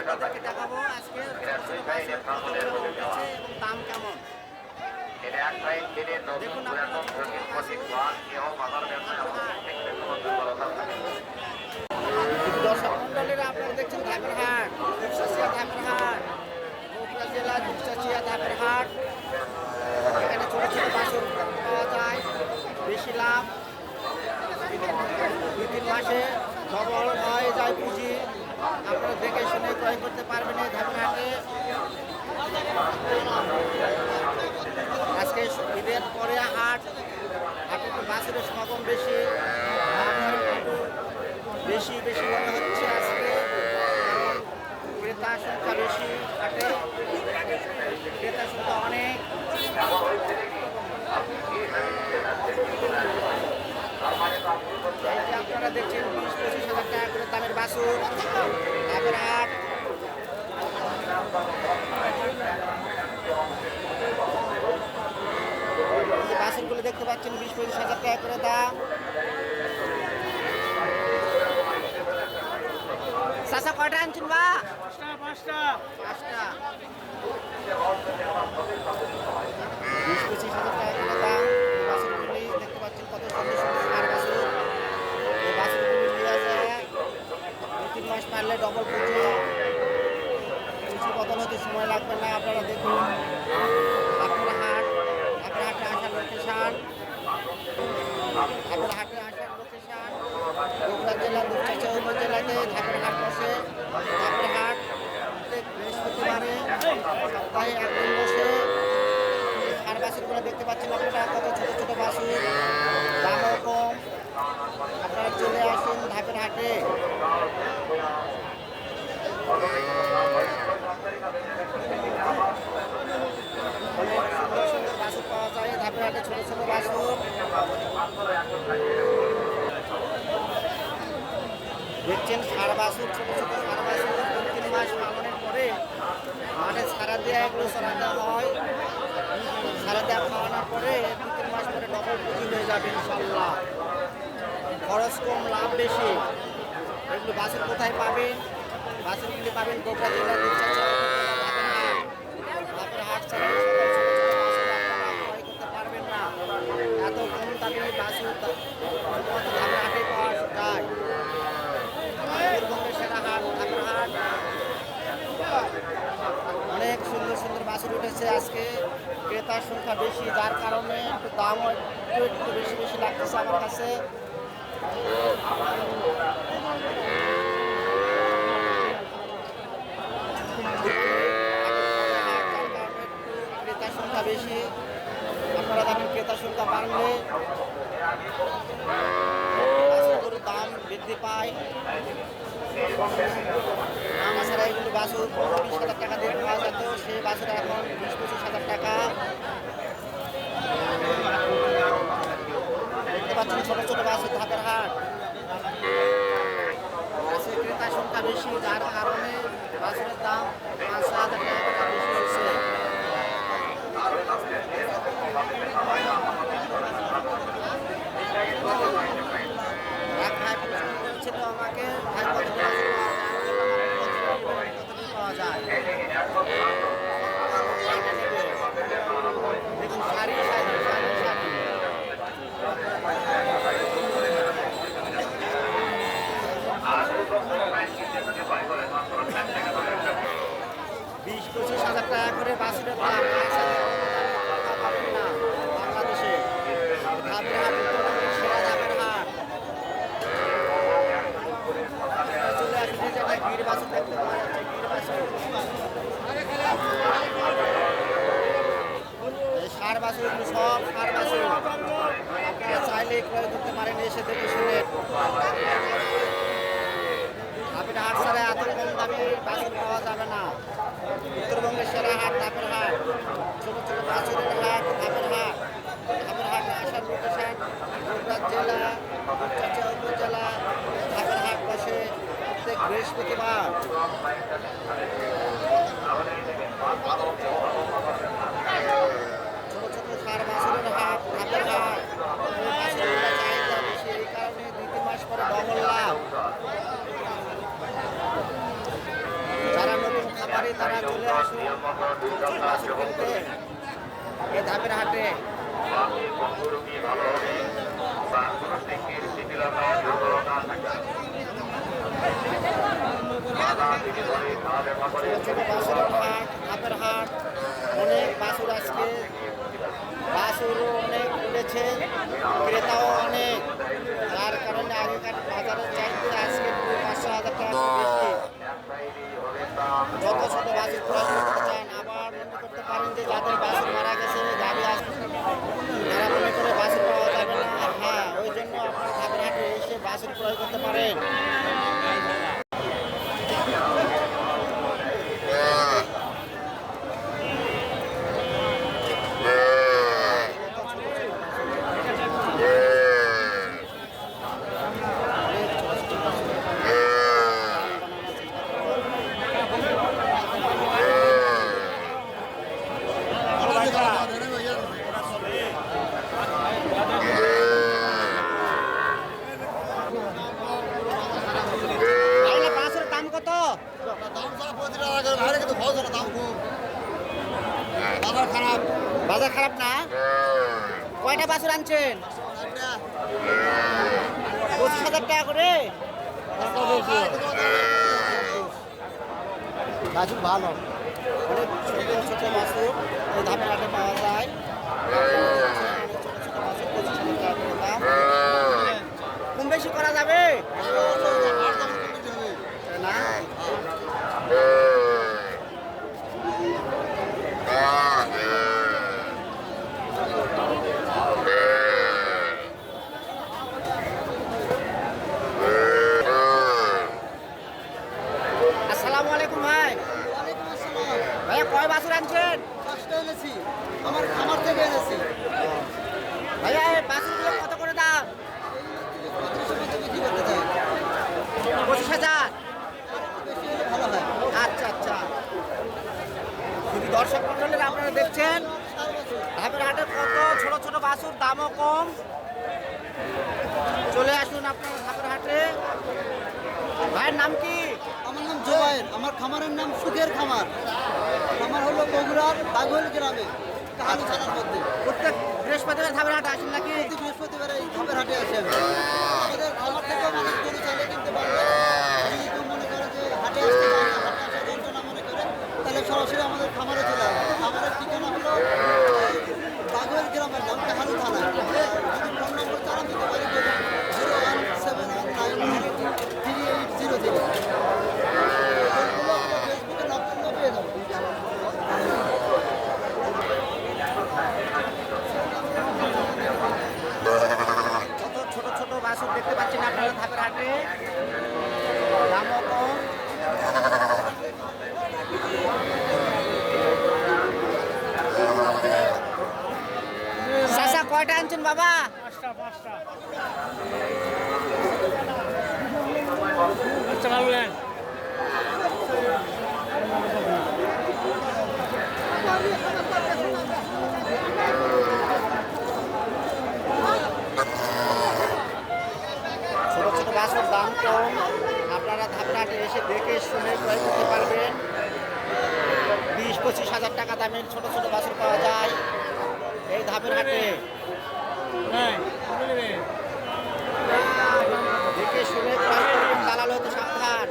আপনাদেরকে দেখাবো আজকে এবং দাম কেমন দেখুন দর্শক মন্ডলীরা আপনারা দেখছেন ধাপের হাট ধাপের হাট জেলা দুপসাচিয়া ধাপের হাট। এখানে ছোট ছোট বাসন পাওয়া যায়। বেশি লাভ। দুই তিন মাসে ডবল হয়ে যায় পুঁজি। আপনারা দেখে শুনে ক্রয় করতে পারবেন এই ধাপের হাটে। আজকে ঈদের পরে হাট। একটু বাসের সমাগম বেশি। বেশি বেশি মনে হচ্ছে আজকে কারণ ক্রেতা সংখ্যা বেশি হাটে ক্রেতা সংখ্যা অনেক এই যে আপনারা দেখছেন বিশ পঁচিশ হাজার টাকা করে হাট এই যে বাসুরগুলো দেখতে পাচ্ছেন, বিশ পঁচিশ হাজার টাকা করে দাম। চাষা কয়টা আনছেন বা পাঁচটা। পাঁচটা বিশ পঁচিশ হাজার টাকা করে দাম। এই বাসুরগুলি দেখতে পাচ্ছেন কত সুন্দর সুন্দর সার বাসুর এই বাসুরগুলি নিয়ে যায় দু পারলে ডবল পুজো পুজো বদল হতে সময় লাগবে না, আপনারা দেখুন। আপনার হাট, আপনার হাটে আসার লোকেশান আপনার হাটে আসার লোকেশান বগুড়া জেলা দুপচাচা উপজেলাতে ধাপের হাট বসে। ধাপের হাট বৃহস্পতিবারে, সপ্তাহে একদিন বসে এই সার বাসুরগুলো দেখতে পাচ্ছেন আপনারা কত ছোট ছোট বাসুর দামও কম আপনারা চলে আসুন ধাপের হাটে অনেক সুন্দর সুন্দর বাসুর ধাপের হাটে ছোট ছোট বাসুর দেখছেন, সার বাসুর ছোট ছোট, সার বাসুর দু তিন মাস পালনের পরে মাঠে সারা দেওয়া এগুলো সারা দেওয়া হয়। সারা দেওয়া খাওয়ানোর পরে দু তিন মাস পরে ডবল পুঁজি হয়ে যাবে ইনশাল্লাহ খরচ কম, লাভ বেশি। এগুলো বাসুর কোথায় পাবেন? বাসুরগুলি পাবেন গোবরা জেলা ধাপের হাট ছাড়া এই সকল ছোট ছোট বাসুর আপনারা ক্রয় করতে পারবেন না দামে বাসুর শুধুমাত্র ধাপের হাটে পাওয়া যায়। পূর্ববঙ্গের সেরা হাট হাট অনেক সুন্দর সুন্দর বাছুর উঠেছে আজকে। ক্রেতার সংখ্যা বেশি, যার কারণে একটু দামও একটু একটু বেশি বেশি লাগতেছে আমার কাছে ক্রেতার সংখ্যা বেশি আপনারা জানেন ক্রেতার সংখ্যা বাড়লে বাছুর গরুর দাম বৃদ্ধি পায় তাছাড়া এগুলো বাছুর বিশ হাজার টাকা দিয়ে পাওয়া যেত, সেই বাছুর এখন বিশ, পঁচিশ হাজার টাকা। দেখতে পাচ্ছেন ছোট ছোট বাছুর ধাপের হাট আজকে ক্রেতার সংখ্যা বেশি যার কারণে বাছুরের দাম পাঁচ ছ হাজার টাকা বেশি হচ্ছে এক ভাই প্রশ্ন করেছিল আমাকে ভাই কত কতদিন পাওয়া যায় দেখুন শাড়ি শাড়ি শাড়ি শাড়ি বিশ পঁচিশ হাজার টাকা করে বাসুরের দাম পাঁচ হাজার টাকা পাবেন না বাংলাদেশে ধাপের হাট উত্তরবঙ্গের সেরা ধাপের হাট আপনারা চলে আসুন এই জায়গায় গির বাসুর দেখতে পাওয়া যাচ্ছে গির বাসুর এই সার বাসুর এগুলো সব সার বাসুর আপনারা চাইলে ক্রয় পারেন, এসে দেখে শুনে। ধাপের হাট ছাড়া এত কম দামে বাছুর পাওয়া যাবে না। উত্তরবঙ্গের সেরা হাট, ধাপের হাট। ছোট ছোট বাছুরের হাট, ধাপের হাট। ধাপের হাট আসার লোকেশন বগুড়া জেলা চাচা উপজেলা, ধাপের হাট বসে বৃহস্পতিবার। আর বাছুরের হাতের হাত বাছুরের চাহিদা বেশি এই কারণে দুই মাস পরে ডবল লাভ যারা নতুন এই ধাপের হাটে ছোট ছোট বাসুরের হাট হাতের হাট অনেক বাসুর আজকে বাছুরও অনেক উঠেছে। ক্রেতাও অনেক। যার কারণে আগেকার বাজারের চাইতে আজকে দুই পাঁচশো হাজার টাকা যত ছোট বাছুর ক্রয় করতে চান, আবার মনে করতে পারেন যে যাদের বাছুর মারা গেছে, গাড়ি আসবে তারা মনে করে বাছুর পাওয়া যাবে না। হ্যাঁ ওই জন্য আপনার ধাপের এসে বাছুর ক্রয় করতে পারেন তাহলে বাছুরের দাম কত দাম সারা পঁচিশ টাকা করে বাইরে কিন্তু ভালো দাম খুব বাজার খারাপ বাজার খারাপ না কয়টা বাছুর আনছেন? পঁচিশ হাজার টাকা করে? বাছুর ভালো। অনেক ছোট ছোট পাওয়া যায়। কম বেশি করা যাবে? বাছুর আনছেন? এনেছি। আমার খামার থেকে এনেছি। ভাইয়া বাছুরগুলো কত করে দাম? পঁচিশ হাজার। ভালো হয় আচ্ছা আচ্ছা। যদি দর্শক মন্ডলের আপনারা দেখছেন ধাপের হাটে কত ছোট ছোট বাছুর দামও কম। চলে আসুন আপনারা ধাপের হাটে। ভাইয়ের নাম কি? আমার নাম জোবাইর আমার খামারের নাম সুখের খামার। খামার হলো বগুড়ার বাঘল গ্রামে কাহালু থানার মধ্যে। প্রত্যেক বৃহস্পতিবার ধাপের হাটে আসেন নাকি? প্রতি বৃহস্পতিবার এই ধাপের হাটে আসি আমি। আমাদের খামার থেকেও মানুষ গরু চাইলে কিনতে পারবে। যদি কেউ মনে করে যে হাটে আসতে চায় না, মনে করে তাহলে সরাসরি আমাদের খামারে চলে আসবে। খামারের ঠিকানা হলো বাঘল গ্রামের নাম কাহালু থানা। ছোট দেখতে পাচ্ছেন আপনারা ধাপের হাটে। দামও কয়টা আনছেন বাবা? ছোট থেকে শুনে ক্রয় করতে পারবেন। বিশ পঁচিশ হাজার টাকা দামের ছোট ছোট বাসন পাওয়া যায়। এই ধাপের হাটে। দেখে শুনে ক্রয় করবেন দালাল হতে সাবধান।